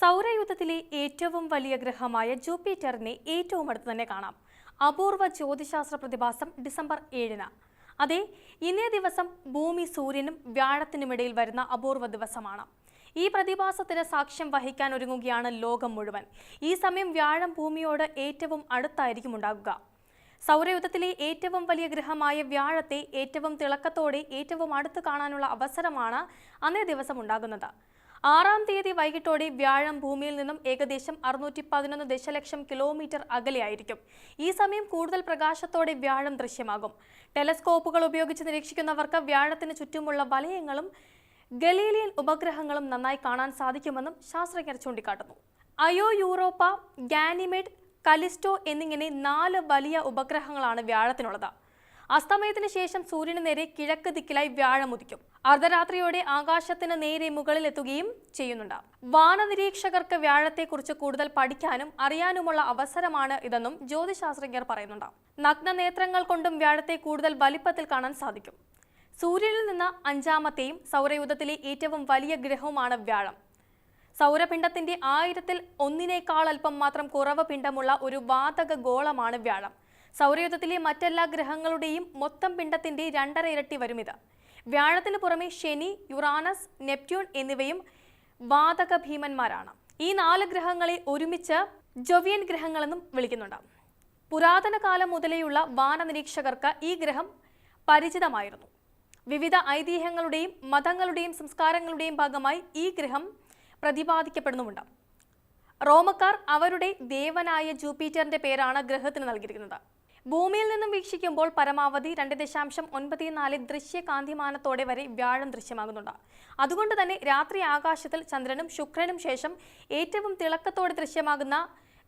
സൗരയൂഥത്തിലെ ഏറ്റവും വലിയ ഗ്രഹമായ ജൂപ്പിറ്ററിനെ ഏറ്റവും അടുത്ത് തന്നെ കാണാം. അപൂർവ ജ്യോതിശാസ്ത്ര പ്രതിഭാസം ഡിസംബർ ഏഴിന്. അതെ ഇന്നേ ദിവസം ഭൂമി സൂര്യനും വ്യാഴത്തിനുമിടയിൽ വരുന്ന അപൂർവ ദിവസമാണ്. ഈ പ്രതിഭാസത്തിന് സാക്ഷ്യം വഹിക്കാൻ ഒരുങ്ങുകയാണ് ലോകം മുഴുവൻ. ഈ സമയം വ്യാഴം ഭൂമിയോട് ഏറ്റവും അടുത്തായിരിക്കും ഉണ്ടാകുക സൗരയുദ്ധത്തിലെ ഏറ്റവും വലിയ ഗ്രഹമായ വ്യാഴത്തെ ഏറ്റവും തിളക്കത്തോടെ ഏറ്റവും അടുത്ത് കാണാനുള്ള അവസരമാണ് അന്നേ ദിവസം ഉണ്ടാകുന്നത്. ആറാം തീയതി വൈകിട്ടോടെ വ്യാഴം ഭൂമിയിൽ നിന്നും ഏകദേശം അറുന്നൂറ്റി പതിനൊന്ന് ദശലക്ഷം കിലോമീറ്റർ അകലെയായിരിക്കും. ഈ സമയം കൂടുതൽ പ്രകാശത്തോടെ വ്യാഴം ദൃശ്യമാകും. ടെലസ്കോപ്പുകൾ ഉപയോഗിച്ച് നിരീക്ഷിക്കുന്നവർക്ക് വ്യാഴത്തിന് ചുറ്റുമുള്ള വലയങ്ങളും ഗലീലിയൻ ഉപഗ്രഹങ്ങളും നന്നായി കാണാൻ സാധിക്കുമെന്നും ശാസ്ത്രജ്ഞർ ചൂണ്ടിക്കാട്ടുന്നു. അയോ യൂറോപ്പ ഗാനിമെഡ് കലിസ്റ്റോ എന്നിങ്ങനെ നാല് വലിയ ഉപഗ്രഹങ്ങളാണ് വ്യാഴത്തിനുള്ളത്. അസ്തമയത്തിന് ശേഷം സൂര്യന് നേരെ കിഴക്ക് ദിക്കിലായി വ്യാഴം ഉദിക്കും. അർദ്ധരാത്രിയോടെ ആകാശത്തിന് നേരെ മുകളിലെത്തുകയും ചെയ്യുന്നുണ്ട്. വാനനിരീക്ഷകർക്ക് വ്യാഴത്തെക്കുറിച്ച് കൂടുതൽ പഠിക്കാനും അറിയാനുമുള്ള അവസരമാണ് ഇതെന്നും ജ്യോതിശാസ്ത്രജ്ഞർ പറയുന്നുണ്ട്. നഗ്ന നേത്രങ്ങൾ കൊണ്ടും വ്യാഴത്തെ കൂടുതൽ വലിപ്പത്തിൽ കാണാൻ സാധിക്കും. സൂര്യനിൽ നിന്ന് അഞ്ചാമത്തെയും സൗരയൂഥത്തിലെ ഏറ്റവും വലിയ ഗ്രഹവുമാണ് വ്യാഴം. സൗരപിണ്ഡത്തിന്റെ ആയിരത്തിൽ ഒന്നിനേക്കാൾ അല്പം മാത്രം കുറവ് പിണ്ഡമുള്ള ഒരു വാതക ഗോളമാണ് വ്യാഴം. സൗരയൂഥത്തിലെ മറ്റെല്ലാ ഗ്രഹങ്ങളുടെയും മൊത്തം പിണ്ഡത്തിന്റെ രണ്ടര ഇരട്ടി വരും ഇത് വ്യാഴത്തിന് പുറമെ ശനി യുറാനസ് നെപ്റ്റ്യൂൺ എന്നിവയും വാതക ഭീമന്മാരാണ്. ഈ നാല് ഗ്രഹങ്ങളെ ഒരുമിച്ച് ജൊവിയൻ ഗ്രഹങ്ങളെന്നും വിളിക്കുന്നുണ്ട്. പുരാതന കാലം മുതലേയുള്ള വാനനിരീക്ഷകർക്ക് ഈ ഗ്രഹം പരിചിതമായിരുന്നു. വിവിധ ഐതിഹ്യങ്ങളുടെയും മതങ്ങളുടെയും സംസ്കാരങ്ങളുടെയും ഭാഗമായി ഈ ഗ്രഹം പ്രതിപാദിക്കപ്പെടുന്നുമുണ്ട്. റോമക്കാർ അവരുടെ ദേവനായ ജൂപ്പിറ്ററിന്റെ പേരാണ് ഗ്രഹത്തിന് നൽകിയിരിക്കുന്നത്. ഭൂമിയിൽ നിന്നും വീക്ഷിക്കുമ്പോൾ പരമാവധി രണ്ട് ദശാംശം ഒൻപത്തി നാല് ദൃശ്യകാന്തിമാനത്തോടെ വരെ വ്യാഴം ദൃശ്യമാകുന്നുണ്ട്. അതുകൊണ്ട് തന്നെ രാത്രി ആകാശത്തിൽ ചന്ദ്രനും ശുക്രനും ശേഷം ഏറ്റവും തിളക്കത്തോടെ ദൃശ്യമാകുന്ന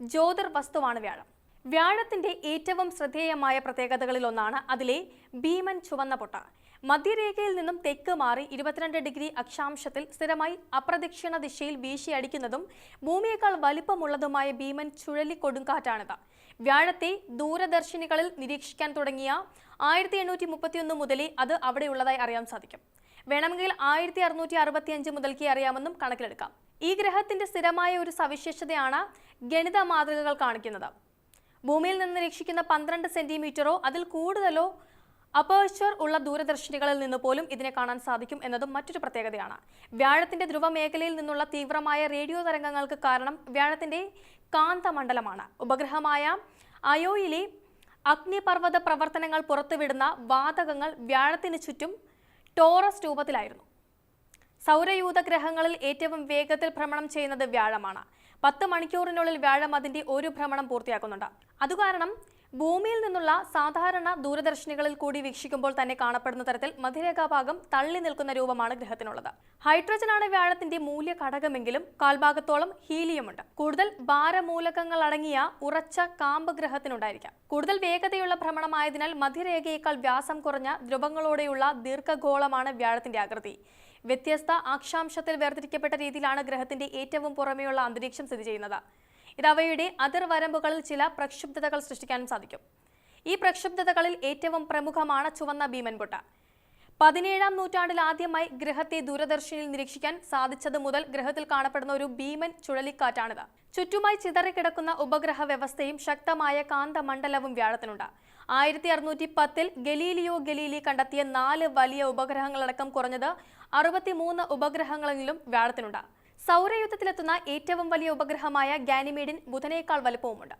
ജ്യോതിർ വസ്തുവാണ് വ്യാഴം. വ്യാഴത്തിന്റെ ഏറ്റവും ശ്രദ്ധേയമായ പ്രത്യേകതകളിൽ ഒന്നാണ് അതിലെ ഭീമൻ ചുവന്ന പൊട്ട. മധ്യരേഖയിൽ നിന്നും തെക്ക് മാറി ഇരുപത്തിരണ്ട് ഡിഗ്രി അക്ഷാംശത്തിൽ സ്ഥിരമായി അപ്രദക്ഷിണ ദിശയിൽ വീശിയടിക്കുന്നതും ഭൂമിയേക്കാൾ വലിപ്പമുള്ളതുമായ ഭീമൻ ചുഴലിക്കൊടുങ്കാറ്റാണിത്. വ്യാഴത്തെ ദൂരദർശിനികളിൽ നിരീക്ഷിക്കാൻ തുടങ്ങിയ ആയിരത്തി എണ്ണൂറ്റി മുപ്പത്തിയൊന്ന് മുതലേ അത് അവിടെയുള്ളതായി അറിയാൻ സാധിക്കും. വേണമെങ്കിൽ ആയിരത്തി അറുന്നൂറ്റി അറുപത്തി അഞ്ച് മുതൽക്കേ അറിയാമെന്നും കണക്കിലെടുക്കാം. ഈ ഗ്രഹത്തിന്റെ സ്ഥിരമായ ഒരു സവിശേഷതയാണ് ഗണിത മാതൃകകൾ കാണിക്കുന്നത്. ഭൂമിയിൽ നിന്ന് നിരീക്ഷിക്കുന്ന പന്ത്രണ്ട് സെന്റിമീറ്ററോ അതിൽ കൂടുതലോ അപ്പേർച്ചർ ഉള്ള ദൂരദർശിനികളിൽ നിന്ന് പോലും ഇതിനെ കാണാൻ സാധിക്കും എന്നതും മറ്റൊരു പ്രത്യേകതയാണ്. വ്യാഴത്തിന്റെ ധ്രുവ മേഖലയിൽ നിന്നുള്ള തീവ്രമായ റേഡിയോ തരംഗങ്ങൾക്ക് കാരണം വ്യാഴത്തിന്റെ കാന്തമണ്ഡലമാണ്. ഉപഗ്രഹമായ അയോയിലെ അഗ്നിപർവത പ്രവർത്തനങ്ങൾ പുറത്തുവിടുന്ന വാതകങ്ങൾ വ്യാഴത്തിന് ചുറ്റും ടോറസ് രൂപത്തിലായിരുന്നു. സൗരയൂഥ ഗ്രഹങ്ങളിൽ ഏറ്റവും വേഗത്തിൽ ഭ്രമണം ചെയ്യുന്നത് വ്യാഴമാണ്. പത്ത് മണിക്കൂറിനുള്ളിൽ വ്യാഴം അതിന്റെ ഒരു ഭ്രമണം പൂർത്തിയാക്കുന്നുണ്ട്. അതുകാരണം ഭൂമിയിൽ നിന്നുള്ള സാധാരണ ദൂരദർശിനികളിൽ കൂടി വീക്ഷിക്കുമ്പോൾ തന്നെ കാണപ്പെടുന്ന തരത്തിൽ മധ്യരേഖാഭാഗം തള്ളി നിൽക്കുന്ന രൂപമാണ് ഗ്രഹത്തിനുള്ളത്. ഹൈഡ്രജനാണ് വ്യാഴത്തിന്റെ മൂല്യ ഘടകമെങ്കിലും കാൽഭാഗത്തോളം ഹീലിയമുണ്ട്. കൂടുതൽ ഭാരമൂലകങ്ങൾ അടങ്ങിയ ഉറച്ച കാമ്പ് ഗ്രഹത്തിനുണ്ടായിരിക്കാം. കൂടുതൽ വേഗതയുള്ള ഭ്രമണമായതിനാൽ മധ്യരേഖയേക്കാൾ വ്യാസം കുറഞ്ഞ ധ്രുവങ്ങളോടെയുള്ള ദീർഘഗോളമാണ് വ്യാഴത്തിന്റെ ആകൃതി. വ്യത്യസ്ത അക്ഷാംശത്തിൽ വേർതിരിക്കപ്പെട്ട രീതിയിലാണ് ഗ്രഹത്തിന്റെ ഏറ്റവും പുറമെയുള്ള അന്തരീക്ഷം സ്ഥിതി ചെയ്യുന്നത്. ഇത് അവയുടെ അതിർവരമ്പുകളിൽ ചില പ്രക്ഷുബ്ധതകൾ സൃഷ്ടിക്കാനും സാധിക്കും. ഈ പ്രക്ഷുബ്ധതകളിൽ ഏറ്റവും പ്രമുഖമാണ് ചുവന്ന ഭീമൻപൊട്ട പതിനേഴാം നൂറ്റാണ്ടിൽ ആദ്യമായി ഗ്രഹത്തെ ദൂരദർശനിൽ നിരീക്ഷിക്കാൻ സാധിച്ചത് മുതൽ ഗ്രഹത്തിൽ കാണപ്പെടുന്ന ഒരു ഭീമൻ ചുഴലിക്കാറ്റാണിത്. ചുറ്റുമായി ചിതറിക്കിടക്കുന്ന ഉപഗ്രഹ വ്യവസ്ഥയും ശക്തമായ കാന്തമണ്ഡലവും വ്യാഴത്തിനുണ്ട്. ആയിരത്തി അറുന്നൂറ്റി പത്തിൽ ഗലീലിയോ ഗലീലി കണ്ടെത്തിയ നാല് വലിയ ഉപഗ്രഹങ്ങളടക്കം കുറഞ്ഞത് അറുപത്തിമൂന്ന് ഉപഗ്രഹങ്ങളെങ്കിലും വ്യാഴത്തിനുണ്ട്. സൗരയുദ്ധത്തിലെത്തുന്ന ഏറ്റവും വലിയ ഉപഗ്രഹമായ ഗാനിമേഡിൻ ബുധനേക്കാൾ വലുപ്പവുമുണ്ട്.